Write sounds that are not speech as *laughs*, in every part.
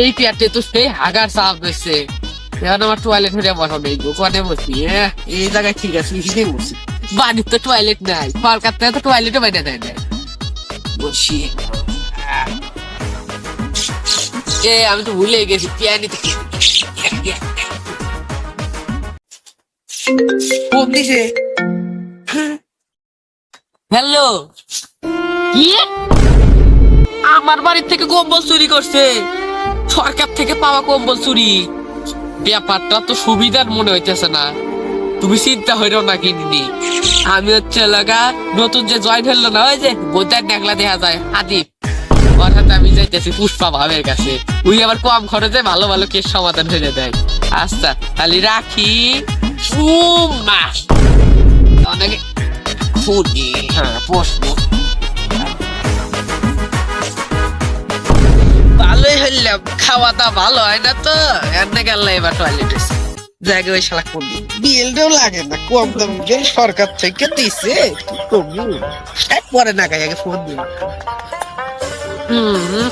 এই পেটে তো সেই হাগার দিচ্ছে এখন আমার টয়লেট হয়ে বসা? হ্যাঁ এই জায়গায় ঠিক আছে এখানে বসি। বাড়ির তো টয়লেট নাই কলকাতায় তো টয়লেটও বাইরে দেয় না। বসি। এ আমি তো ভুলে গেছি পিয়ানি থেকে হ্যালো। কি? আমার বাড়ির থেকে কম্বল চুরি করছে। সরকার থেকে পাওয়া কম্বল চুরি। ব্যাপারটা তো সুবিধার মনে হইতেছে না। তুমি চিন্তা হইরো না কিনি আমি হচ্ছে লাগা নতুন যে জয়েন হলো না, ওই যে বোধার ডাকলা দেখা যায় হাদিপ অর্থাৎ আমি যাইতেছি পুষ্পা ভাবের কাছে। উই আবার কম খরচে ভালো ভালো কেস সমাধান হয়ে দেয়। আচ্ছা তাহলে রাখি। অনেকে খুঁজি হ্যাঁ প্রশ্ন। ভালোই খাওয়া দাওয়া ভালো হয় না তো? এনে গেল এবার টয়লেট জায়গা ওই শালা কোন বিলটাও লাগে না কম দাম বিল সরকার থেকে দিছে কি করব? পরে না গায়ে আগে ফোন দিই। হুম।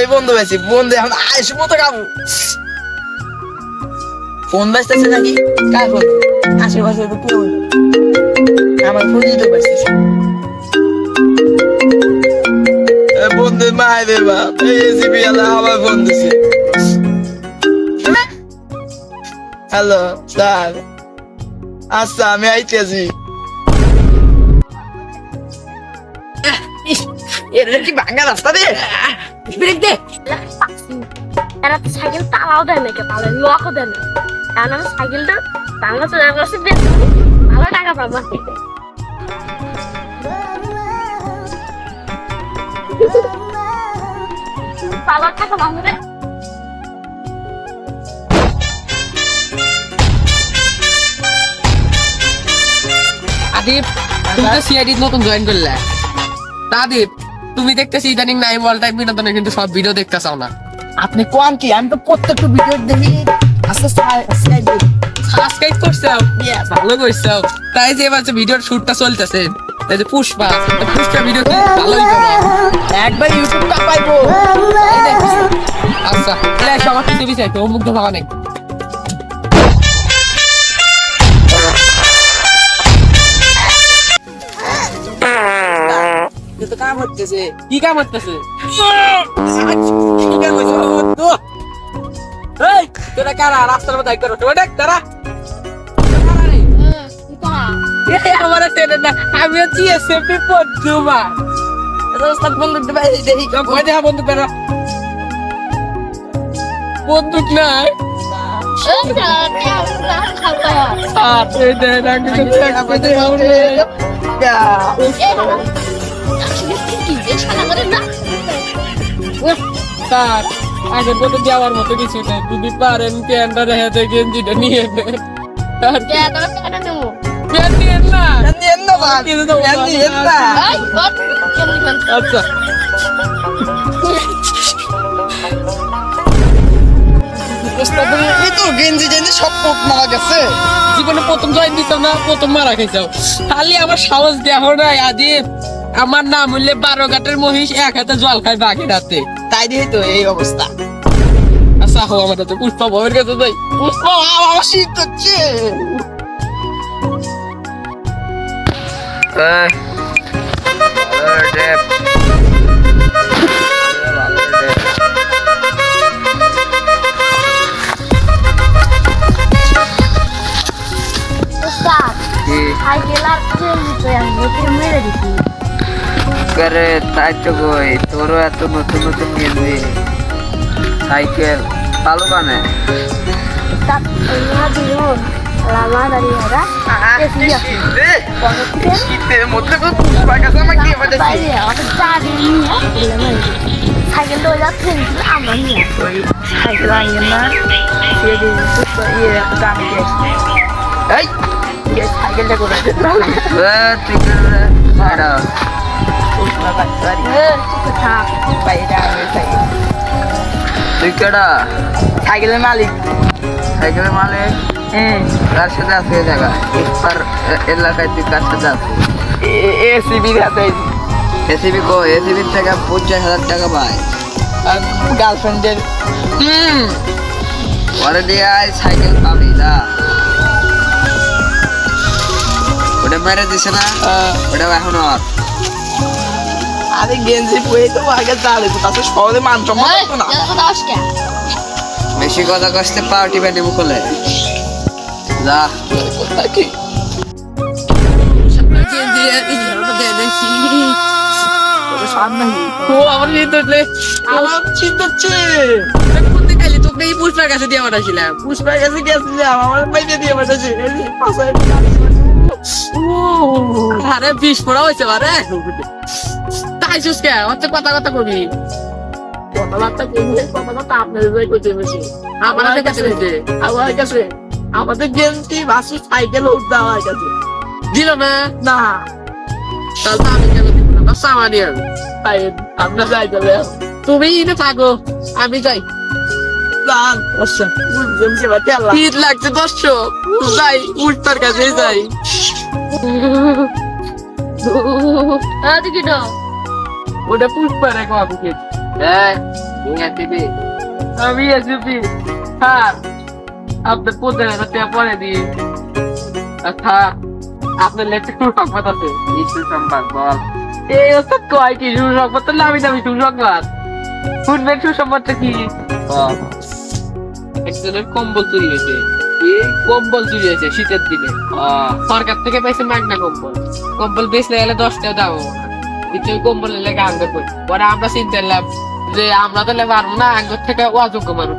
এই বন্ধু পাইছি বন্ধু এখন আইসি মতো কামু ফোন বাজতেছে নাকি? কার ফোন? আশেপাশে তো কেউ আমার ফোন দিতে পারছিস মাই রে বাপ। এই এসিপি আলা আমার ফোন দিছে। Hello sir. আচ্ছা আমি আইতেছি। কি রাস্তা ব্রেক দে। এরা তো সাইকেল তালাও দেয় নাকি তাহলে লকও দেয় না। কারণ আমি সাইকেলটা বাংলা চলে করছি বেশ ভালো টাকা পাবো। ভালো *laughs* আদিপ তুমি তো সিআইডি নতুন জয়েন করলে। আদিপ তুমি দেখতেছি ইদানিং নাই ওয়াল টাইম বিনোদনের কিন্তু সব ভিডিও দেখতে চাও না। আপনি কোন কি? আমি তো প্রত্যেকটা ভিডিও দেখি। সাবস্ক্রাইব করছ? ভালো করছ। তাই যে এবার যে ভিডিওর শুটটা চলতেছে এই যে পুষ্পা পুষ্পা ভিডিও কি? ভালোই করে একবার ইউটিউবটা পাইবো। এই দেখ। আচ্ছা তাহলে সবার পিছিয়ে পিছিয়ে একটু মুগ্ধ ভাবা নেই তো কাম হচ্ছে কি কাম করতেছে এই তোরা কারা? রাস্তার মধ্যে করো ওটা তারা এই *laughs* আমার টেনে না। আমি হচ্ছি এসএমপি পদ্মা রাস্তা বন্ধু দেখি দেখি দেখা দেখ দেওয়ার মতো কিছু নেই। যদি পারেন প্যান্টটা দিয়ে গেঞ্জিটা নিয়ে নেন। আচ্ছা এই তো গেঞ্জি জেনে সব মারা গেছে জীবনে প্রথম জয়েন না প্রথম মারা খাইছাও খালি আমার সাহস দেহ নাই আদি আমার নাম হইলে বারো ঘাটের মহিষ এক হাতে জল খাই বাকি রাতে তাই দিয়ে তো এই অবস্থা আচ্ছা হো আমার তো পুষ্পা ভবের কাছে যাই পুষ্পা আমার শীত হচ্ছে করে তাই তো কই তোরও এত নতুন নতুন কিনবি সাইকেল ভালো দাঁড়িয়ে হারা শীতের মধ্যে তো পুষ্পার কাছে আমার কি এবার বাইরে আমাদের চাবি নিয়ে সাইকেলটা ওই যাচ্ছে আমরা নিয়ে সাইকেল ইয়ে ইয়ে কেডা সাইকেলের মালিক সাইকেলের মালিক হ্যাঁ। কার সাথে আছে জায়গা আর এলাকায় তুই কার সাথে আছে এসিবির হাতে। এসিবি কো এসিবি থেকে পঞ্চাশ হাজার টাকা পায়। আর গার্লফ্রেন্ডের। পরে দিয়ে সাইকেল পাবি না ওটা মেরে দিছে না? ওটা এখন আর। আরে গেঞ্জি পরে তো আগে দাঁড়িয়ে তাতে সহজে মান সম্মান না? বেশি কথা কষ্টে পাউটি বেনে মুখলে। যা কি আমার নিয়ে আমার চিন্তা হচ্ছে তোকে এই পুষ্পার কাছে দিয়ে পাঠাইছিলাম পুষ্পার কাছে গেছিলাম আমার বাইকে দিয়ে পাঠাচ্ছে এই যে পাশে আরে বিষ পড়া হয়েছে আরে তাই সুস কে হচ্ছে কথা কথা কবি কথাবার্তা করলে কথাবার্তা আপনাদের যাই বেশি আমার কাছে আমার কাছে আমাদের গেমটি বাসু সাইকেল উঠতে আমার কাছে দিল না? না। তাহলে আমি কেন দিব না? বাস আমার। তাই যাই তবে তুমি না থাকো আমি যাই। আচ্ছা শীত লাগছে দর্শক। যাই উল্টার কাছে যাই। ওটা এই আমি হ্যাঁ। আপনার পনেরো হাজার টাকা পরে দিয়ে। হ্যাঁ আপনার লেটে সংবাদ আছে? ইস্যু সংবাদ বল। এই হচ্ছে কয় কি সুসংবাদ তো নামি দামি সুসংবাদ শুনবেন সুসংবাদটা কি? একজনের কম্বল চুরি হয়েছে। কি কম্বল চুরি হয়েছে শীতের দিনে। সরকার থেকে পাইছে মাগনা কম্বল। কম্বল বেচলে গেলে দশ টাকা দাম ওই কম্বল লেগে আঙ্গ পরে আমরা চিন্তা যে আমরা তো পারব না আঙ্গর থেকে অযোগ্য মানুষ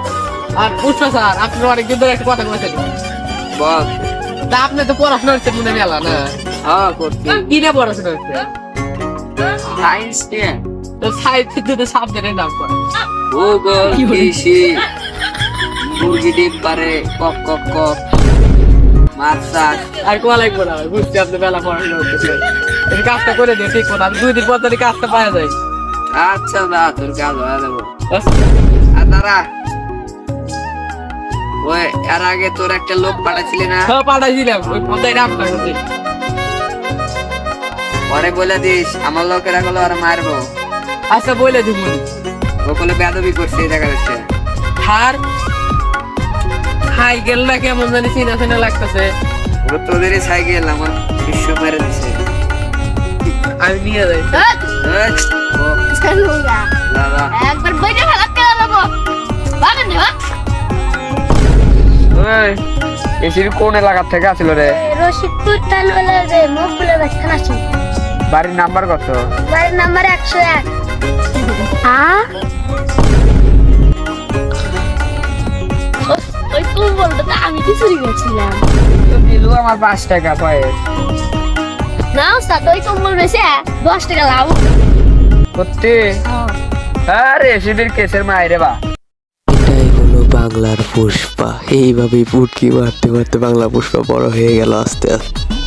আর পুষ্পা স্যার আপনার অনেকদিন ধরে একটা কথা বলেছেন বল। তা আপনি তো পড়াশোনা হচ্ছে মনে মেলা না? হ্যাঁ করছি। কি নিয়ে পড়াশোনা হচ্ছে সায়েন্স নিয়ে। তো সাহিত্যের দুটো সাবজেক্টের নাম কর ভূগোল কৃষি মুরগি ডিম পারে কক কক কক মাছ চাষ। আর কোয়া লাগবে না বুঝছি আপনি মেলা পড়াশোনা হচ্ছে এই কাজটা করে ঠিক দুই দিন পর কাজটা পাওয়া যায়। আচ্ছা দা তোর কাজ হয়ে যাব। আর দাদা ওই এর আগে তোর একটা লোক পাঠাচ্ছিলি না? হ্যাঁ পাঠাইছিলাম। ওই পদ্মায় নাম করছি পরে বলে দিস আমার লোকেরা গুলো আর মারবো। আচ্ছা বলে দিব ওগুলো বেদবি করছে দেখা যাচ্ছে আর খাই গেল না কেমন জানি চিনা চিনা লাগতেছে। ও তোদেরই সাইকেল আমার শিষ্য মেরে দিছে। আমি নিয়ে যাই। একবার বইটা ফেলাত কেন দেবো বাগান দেবা। এসির কোন এলাকার থেকে আসিল রে? রশিদপুর রে মুখ খুলে ব্যস্ত আছি বাড়ির নাম্বার কত? বাড়ির নাম্বার একশো এক। হ্যাঁ ওই তুমি বলতো আমি কি চুরি করছিলাম? দিলু আমার পাঁচ টাকা পয়েস না সাত ওই কম্বল বেশি দশ টাকা লাভ। সত্যি? আরে এসিবির কেসের মায়েরে বা। বাংলার পুষ্পা। এইভাবেই পুটকি মারতে মারতে বাংলা পুষ্পা বড় হয়ে গেল আস্তে আস্তে।